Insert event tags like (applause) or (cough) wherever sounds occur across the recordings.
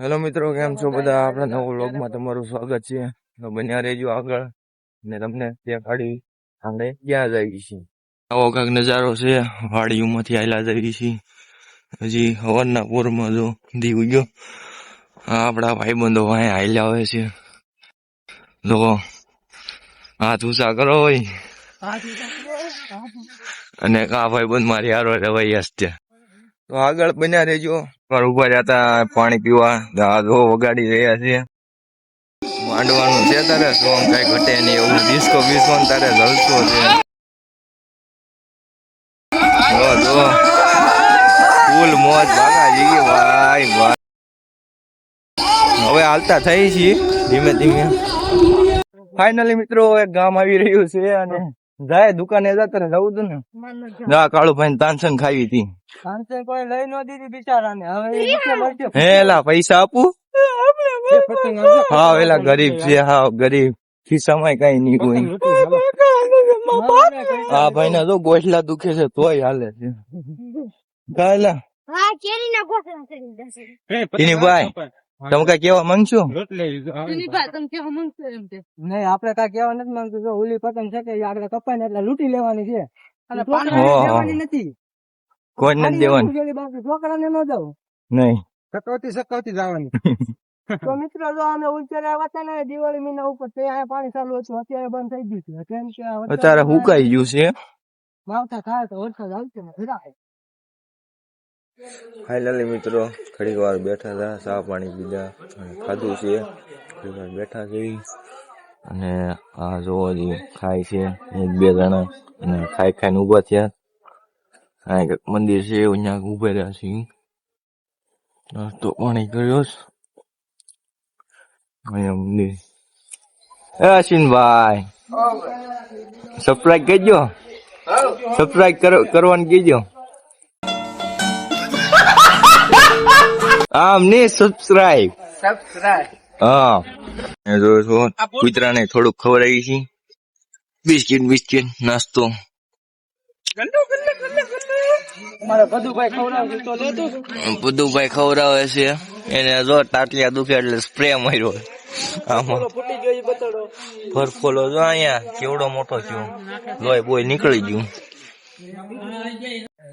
Hello મિત્રો કેમ છો? બધા આપણા નવો વ્લોગમાં તમારું સ્વાગત છે. તો બન્યા રહેજો આગળ. ને તમને ત્યાં કાઢી આપણે ક્યાં જઈએ છીએ આવો કાંક નજારો છે. વાડીઓમાંથી આયલા જઈએ છીએ. હજી હવારના પોરમાં જો દીવ ગયો. આપણા ભાઈબંધો અહીંયા આયલા હોય છે. જો હાથ ઊંચા કરો હોય. અને કા ભાઈબંધ મારી હારો રવાઈ છે તો આગળ બન્યા રહેજો. પર ઊભા રહેતા પાણી પીવા ધો વગાડી રહ્યા છે માંડવાનું છે તારે સોંગ કઈ ઘટે નહીં એવું. ડિસ્કો બિસ્કો તારે જલસો છે. ફૂલ મોજ ભાગા જઈએ ભાઈ ભાઈ. હવે હાલતા થઈ છીએ, ધીમે ધીમે. ફાઇનલી મિત્રો, એક ગામ આવી રહ્યું છે અને જાય દુકાને જતા રહે જવું તું ને? ના કાળુ ભાઈ તાનસન ખાવી હતી. સાંજે કોઈ લઈ ન દીધી બિચારાને. હવે એ નીચે મળશે. હે એલા પૈસા આપું. હા એલા ગરીબ છે હા ગરીબ. ખિસ્સામાં કઈ નહીં કોઈ. હા ભાઈ ના તો ગોઠલા દુખે છે તોય હાલે છે. (laughs) કાલા હા કેરીના ગોઠલા કરી દેશે એની ભાઈ. તમે કઈ કેવા માંગશો? કેવા નહીં આપડે કાંઈ કહેવા નથી માંગતું. જો ઓલી પતંગ છે કે આગળ કપાય ને એટલે લૂંટી લેવાની છે. નથી. કોઈ નથી દેવાની. છોકરાને ન દઉં. નહીં. સકવતી સકવતી જવાની. તો મિત્રો જો અમે ઉલચેર આવ્યા હતા ને દિવાળી મહિના ઉપર તે અહીંયા પાણી ચાલુ હતું. અત્યારે બંધ થઈ ગયું છે. કેમ કે અત્યારે હુકાઈ ગયું છે. માવતા થાય તો વરસાદ આવશે ને ભરાય. ફાઇનલી મિત્રો ઘડીક વાર બેઠા હતા ચા પાણી પીધા અને ખાધું છે. ઘડીક વાર બેઠા છે. અને આ જોવો હજી ખાય છે એક બે જણા અને ખાઈ ખાઈને ઊભા થયા. આ એક મંદિર છે અહીંયા ઊભા રહ્યા છે. નાસ્તો પાણી કર્યો છે. અહીંયા મંદિર. એ અશ્વિનભાઈ સબસ્ક્રાઈબ કહેજો સબસ્ક્રાઈબ કરવાનું કીજો આમ ને સબસ્ક્રાઇબ હા. એ જો છો કૂતરાને થોડુંક ખવડાવી છે. બિસ્કિટ બિસ્કિટ નાસ્તો. બધુભાઈ ખવડાવે છે એને જો ટાટલિયા દુખે એટલે સ્પ્રે માર્યો. આમાં. ફરફોલો જો અહીંયા કેવડો મોટો થયો. લોહી બોય નીકળી ગયું.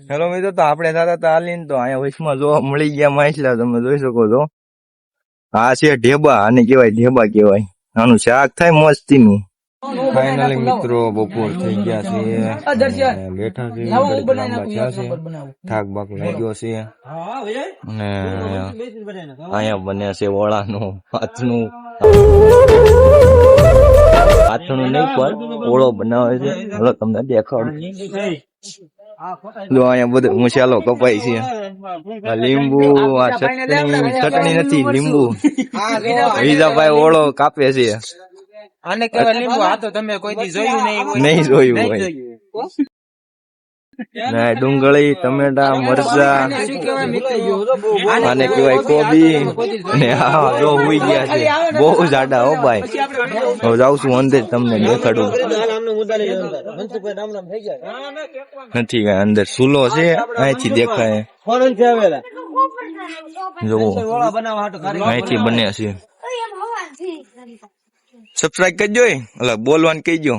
હેલો મિત્રો તો આપણે થતા તાલીન તો અહીંયા વચમાં જોવા મળી ગયા માછલા તમે જોઈ શકો છો. આ છે ઢેબા આને કહેવાય ઢેબા કહેવાય. આનું શાક થાય મસ્તીનું. ફાઇનલી મિત્રો બપોર થઈ ગયા છે. અને બેઠા છે થાક બાક લાગ્યો છે. અને અહીંયા બને છે વડાનું હાથનું હાથનું નહીં પણ ઓળો બનાવે છે. હલો તમને દેખાડું. જો અહીંયા બધું મસાલો કપાય છે લીંબુ આ ચટણી ચટણી નથી લીંબુ વિજાભાઈ ઓળો કાપે છે આને કેવા લીંબુ આ તો તમે કોઈ જોયું નહીં. નહીં જોયું હોય. ને ડુંગળી ટમેટા મરચા. શું કહેવાય આને કહેવાય કોબી. અને આ જો હુઈ ગયા છે. બહુ જાડા હો ભાઈ. હવે જાઉં છું અંદર તમને દેખાડું. નથી કાંઈ અંદર સુલો છે અહીંથી દેખાય. જોવો અહીંથી બને છે સબસ્ક્રાઈબ હવા છે. સબસ્ક્રાઇબ કરજો એ. અલા બોલવાનું કહીજો.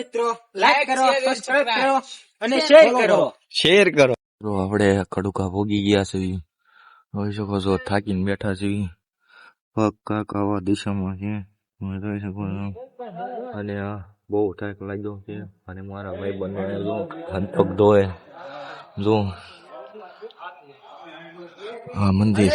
મિત્રો. લાઈક કરો સબસ્ક્રાઇબ કરો અને શેર કરો. શેર કરો. આપણે કડુકા ભોગી ગયા છે. જોઈ શકો છો થાકીને બેઠા છે. પગ કાક આવા દિશામાં છે. જોઈ શકો છો. અને બહુ થાક લાગ્યો છે. અને મારા ભાઈ બંને જો હાથ પગ જો આ મંદિર.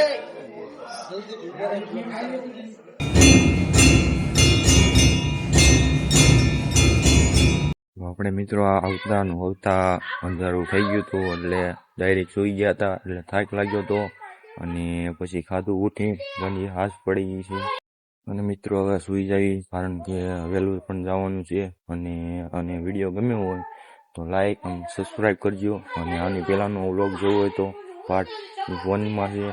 આપણે મિત્રો આ આવતા અંધારું થઈ ગયું હતું, એટલે ડાયરેક્ટ સુઈ ગયા હતા, એટલે થાક લાગ્યો હતો અને પછી ખાધું, ઉઠી ઘણી હાશ પડી ગઈ છે. અને મિત્રો હવે સુઈ જાય, કારણ કે વહેલું પણ જવાનું છે. અને અને વીડિયો ગમ્યો હોય તો લાઈક અને સબસ્ક્રાઈબ કરજો. અને આની પહેલાંનો વ્લોગ જોવો હોય તો પાર્ટ વનમાં છે.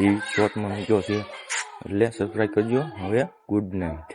એ શોર્ટમાં મૂક્યો છે. એટલે સબસ્ક્રાઈબ કરજો. હવે ગુડ નાઇટ